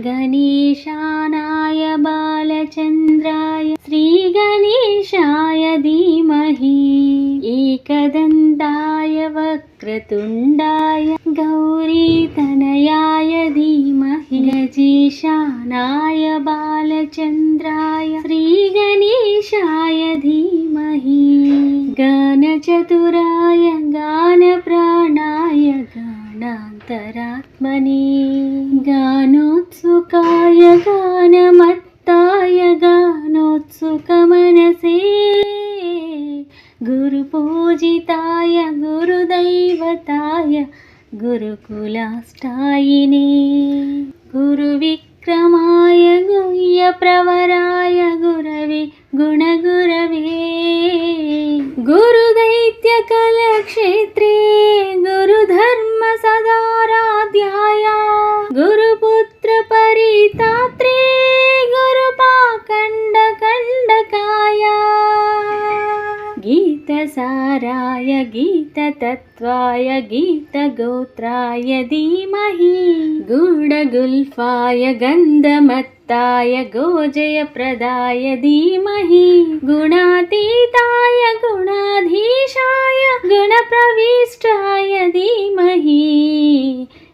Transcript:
गणेशानाय बालचन्द्राय श्रीगणेशाय धीमहि। एकदन्ताय वक्रतुण्डाय गौरीतनयाय धीमहि। गजेशानाय बालचन्द्राय श्रीगणेशाय धीमहि। गानचतुराय गानप्राणाय गानान्तरात्मने నోత్సుకాయ గానమత్తాయ గానోత్సుక మనసే గురు పూజితాయ గురుదైవతాయ గురుకులాష్టాయినే గురు విక్రమాయ గుహ్య ప్రవరాయ గురవే గుణగురవే గురుదైత్య కలక్షేత్రే గురుధర్మ गुरुपुत्रपरितात्रे गुरुपाखण्डकण्डकाय गीतसाराय गीततत्त्वाय गीतगोत्राय धीमहि गूढगुल्फाय गन्धमत्ताय गोजयप्रदाय धीमहि गुणातीताय गुणाधीशाय गुणप्रविष्टाय धीमहि